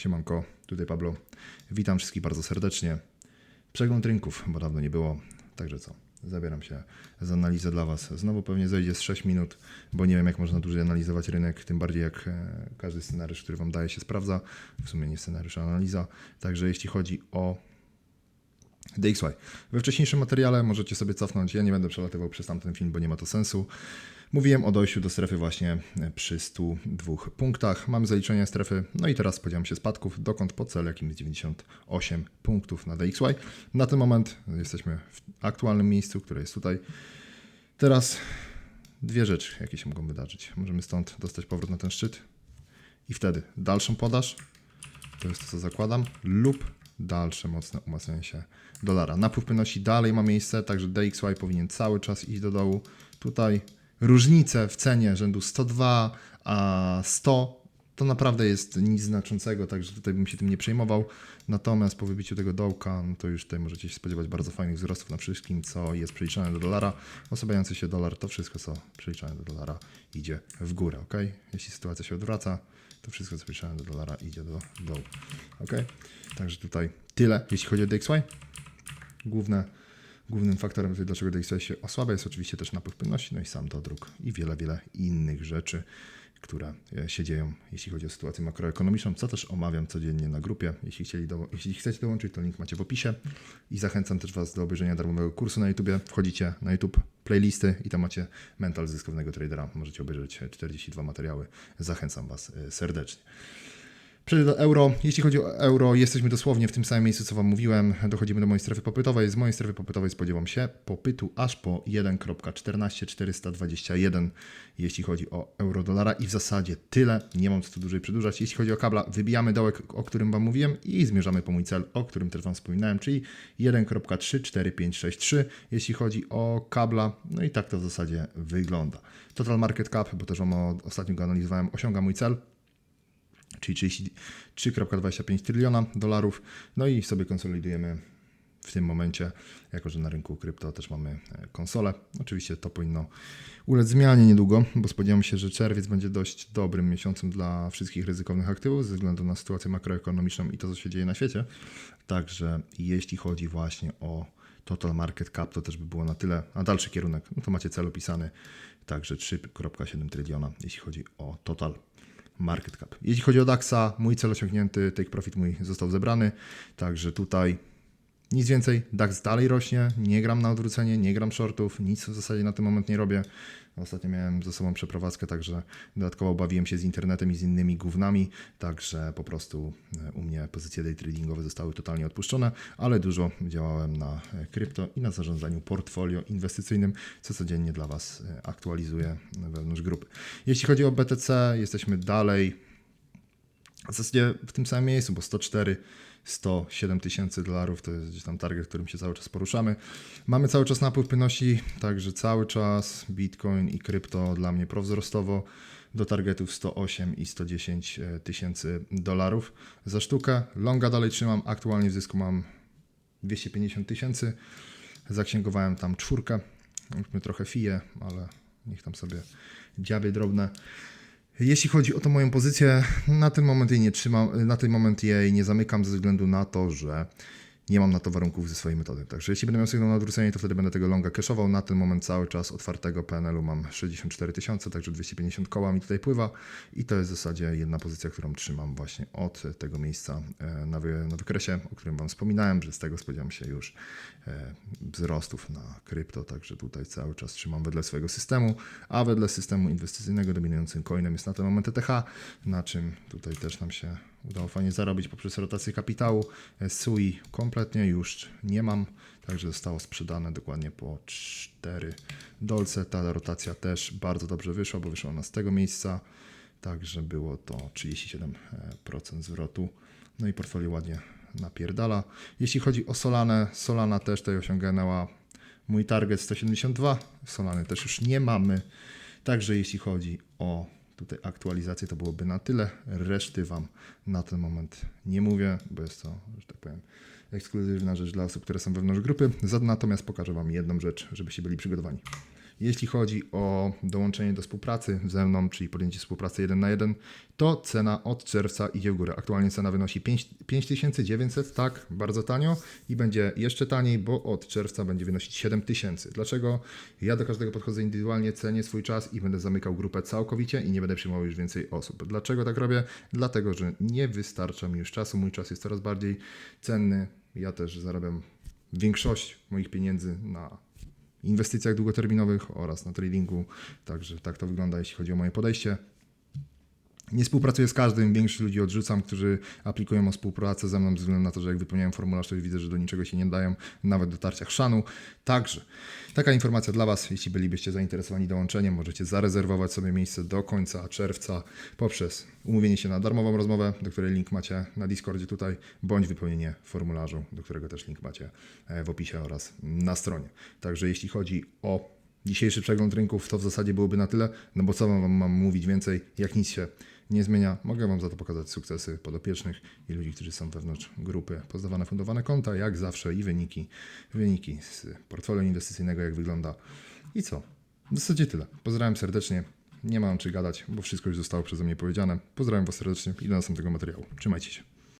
Siemanko, tutaj Pablo. Witam wszystkich bardzo serdecznie. Przegląd rynków, bo dawno nie było. Także co? Zabieram się za analizę dla Was. Znowu pewnie zejdzie z 6 minut, bo nie wiem, jak można dłużej analizować rynek, tym bardziej jak e, każdy scenariusz, który Wam daje, się sprawdza. W sumie nie scenariusz, a analiza. Także jeśli chodzi o DXY. We wcześniejszym materiale możecie sobie cofnąć. Ja nie będę przelatywał przez tamten film, bo nie ma to sensu. Mówiłem o dojściu do strefy właśnie przy 102 punktach. Mamy zaliczenie strefy. No i teraz spodziewam się spadków, dokąd po cel, jakim jest 98 punktów na DXY. Na ten moment jesteśmy w aktualnym miejscu, które jest tutaj. Teraz dwie rzeczy, jakie się mogą wydarzyć. Możemy stąd dostać powrót na ten szczyt i wtedy dalszą podaż, to jest to, co zakładam, lub dalsze mocne umacnianie się dolara. Napływ płynności dalej ma miejsce, także DXY powinien cały czas iść do dołu. Tutaj różnice w cenie rzędu 102 a 100 to naprawdę jest nic znaczącego, także tutaj bym się tym nie przejmował. Natomiast po wybiciu tego dołka, no to już tutaj możecie się spodziewać bardzo fajnych wzrostów na wszystkim, co jest przeliczane do dolara. Osłabiający się dolar, to wszystko, co przeliczane do dolara, idzie w górę, ok? Jeśli sytuacja się odwraca, to wszystko, co przeliczane do dolara, idzie do dołu, ok? Także tutaj tyle, jeśli chodzi o DXY. Główne Głównym faktorem, dlaczego DXY się osłabia, jest oczywiście też napływ płynności, no i sam dodruk i wiele, wiele innych rzeczy, które e, się dzieją, jeśli chodzi o sytuację makroekonomiczną, co też omawiam codziennie na grupie. Jeśli, chcieli do, jeśli chcecie dołączyć, to link macie w opisie i zachęcam też Was do obejrzenia darmowego kursu na YouTube. Wchodzicie na YouTube, playlisty i tam macie mental zyskownego tradera. Możecie obejrzeć 42 materiały. Zachęcam Was e, serdecznie. Przejdę do euro. Jeśli chodzi o euro, jesteśmy dosłownie w tym samym miejscu, co Wam mówiłem. Dochodzimy do mojej strefy popytowej. Z mojej strefy popytowej spodziewam się popytu aż po 1.14421, jeśli chodzi o euro dolara. I w zasadzie tyle. Nie mam co tu dłużej przedłużać. Jeśli chodzi o kabla, wybijamy dołek, o którym Wam mówiłem i zmierzamy po mój cel, o którym też Wam wspominałem, czyli 1.34563, jeśli chodzi o kabla. No i tak to w zasadzie wygląda. Total market cap, bo też Wam ostatnio go analizowałem, osiąga mój cel czyli 33,25 tryliona dolarów. No i sobie konsolidujemy w tym momencie, jako że na rynku krypto też mamy e, konsolę. Oczywiście to powinno ulec zmianie niedługo, bo spodziewam się, że czerwiec będzie dość dobrym miesiącem dla wszystkich ryzykownych aktywów ze względu na sytuację makroekonomiczną i to, co się dzieje na świecie. Także jeśli chodzi właśnie o total market cap, to też by było na tyle, a dalszy kierunek, no to macie cel opisany, także 3,7 tryliona, jeśli chodzi o total market cap. Jeśli chodzi o DAXa, mój cel osiągnięty, take profit mój został zebrany, także tutaj nic więcej. DAX dalej rośnie, nie gram na odwrócenie, nie gram shortów, nic w zasadzie na ten moment nie robię. Ostatnio miałem ze sobą przeprowadzkę, także dodatkowo bawiłem się z internetem i z innymi gównami, także po prostu e, u mnie pozycje day tradingowe zostały totalnie odpuszczone, ale dużo działałem na e, krypto i na zarządzaniu portfolio inwestycyjnym, co codziennie dla Was e, aktualizuję wewnątrz grupy. Jeśli chodzi o BTC, jesteśmy dalej w zasadzie w tym samym miejscu, bo 104 107 tysięcy dolarów to jest gdzieś tam target, którym się cały czas poruszamy. Mamy cały czas napływ płynności, także cały czas Bitcoin i krypto dla mnie prowzrostowo do targetów 108 i 110 e, tysięcy dolarów za sztukę. Longa dalej trzymam, aktualnie w zysku mam 250 tysięcy. Zaksięgowałem tam czwórkę, trochę fije, ale niech tam sobie dziaby drobne. Jeśli chodzi o tą moją pozycję, na ten moment jej nie trzymam, na ten moment jej nie zamykam ze względu na to, że nie mam na to warunków ze swojej metody. Także jeśli będę miał sygnał na odwrócenie, to wtedy będę tego longa cashował. Na ten moment cały czas otwartego PNL-u mam 64 tysiące, także 250 koła mi tutaj pływa i to jest w zasadzie jedna pozycja, którą trzymam właśnie od tego miejsca e, na, wy, na wykresie, o którym Wam wspominałem, że z tego spodziewam się już e, wzrostów na krypto, także tutaj cały czas trzymam wedle swojego systemu, a wedle systemu inwestycyjnego dominującym coinem jest na ten moment ETH, na czym tutaj też nam się udało fajnie zarobić poprzez rotację kapitału. SUI kompletnie już nie mam, także zostało sprzedane dokładnie po 4 dolce. Ta rotacja też bardzo dobrze wyszła, bo wyszła ona z tego miejsca, także było to 37% zwrotu. No i portfolio ładnie napierdala. Jeśli chodzi o Solanę, Solana też tutaj osiągnęła mój target 172, Solany też już nie mamy. Także jeśli chodzi o tutaj aktualizację, to byłoby na tyle. Reszty Wam na ten moment nie mówię, bo jest to, że tak powiem, ekskluzywna rzecz dla osób, które są wewnątrz grupy. Natomiast pokażę Wam jedną rzecz, żebyście byli przygotowani. Jeśli chodzi o dołączenie do współpracy ze mną, czyli podjęcie współpracy 1 na 1, to cena od czerwca idzie w górę. Aktualnie cena wynosi 5 5900, tak, bardzo tanio i będzie jeszcze taniej, bo od czerwca będzie wynosić 7000. Dlaczego? Ja do każdego podchodzę indywidualnie, cenię swój czas i będę zamykał grupę całkowicie i nie będę przyjmował już więcej osób. Dlaczego tak robię? Dlatego, że nie wystarcza mi już czasu, mój czas jest coraz bardziej cenny. Ja też zarabiam większość moich pieniędzy na inwestycjach długoterminowych oraz na tradingu. Także tak to wygląda, jeśli chodzi o moje podejście. Nie współpracuję z każdym, większość ludzi odrzucam, którzy aplikują o współpracę ze mną, ze względu na to, że jak wypełniają formularz, to już widzę, że do niczego się nie dają, nawet dotarcia chrzanu. Także taka informacja dla Was, jeśli bylibyście zainteresowani dołączeniem, możecie zarezerwować sobie miejsce do końca czerwca poprzez umówienie się na darmową rozmowę, do której link macie na Discordzie tutaj, bądź wypełnienie formularzu, do którego też link macie e, w opisie oraz na stronie. Także jeśli chodzi o dzisiejszy przegląd rynków, to w zasadzie byłoby na tyle, no bo co wam mam mówić więcej, jak nic się nie zmienia. Mogę Wam za to pokazać sukcesy podopiecznych i ludzi, którzy są wewnątrz grupy. Pozdawane, fundowane konta, jak zawsze i wyniki, wyniki z portfolio inwestycyjnego, jak wygląda. I co? W zasadzie tyle. Pozdrawiam serdecznie. Nie mam czy gadać, bo wszystko już zostało przeze mnie powiedziane. Pozdrawiam Was serdecznie i do następnego materiału. Trzymajcie się.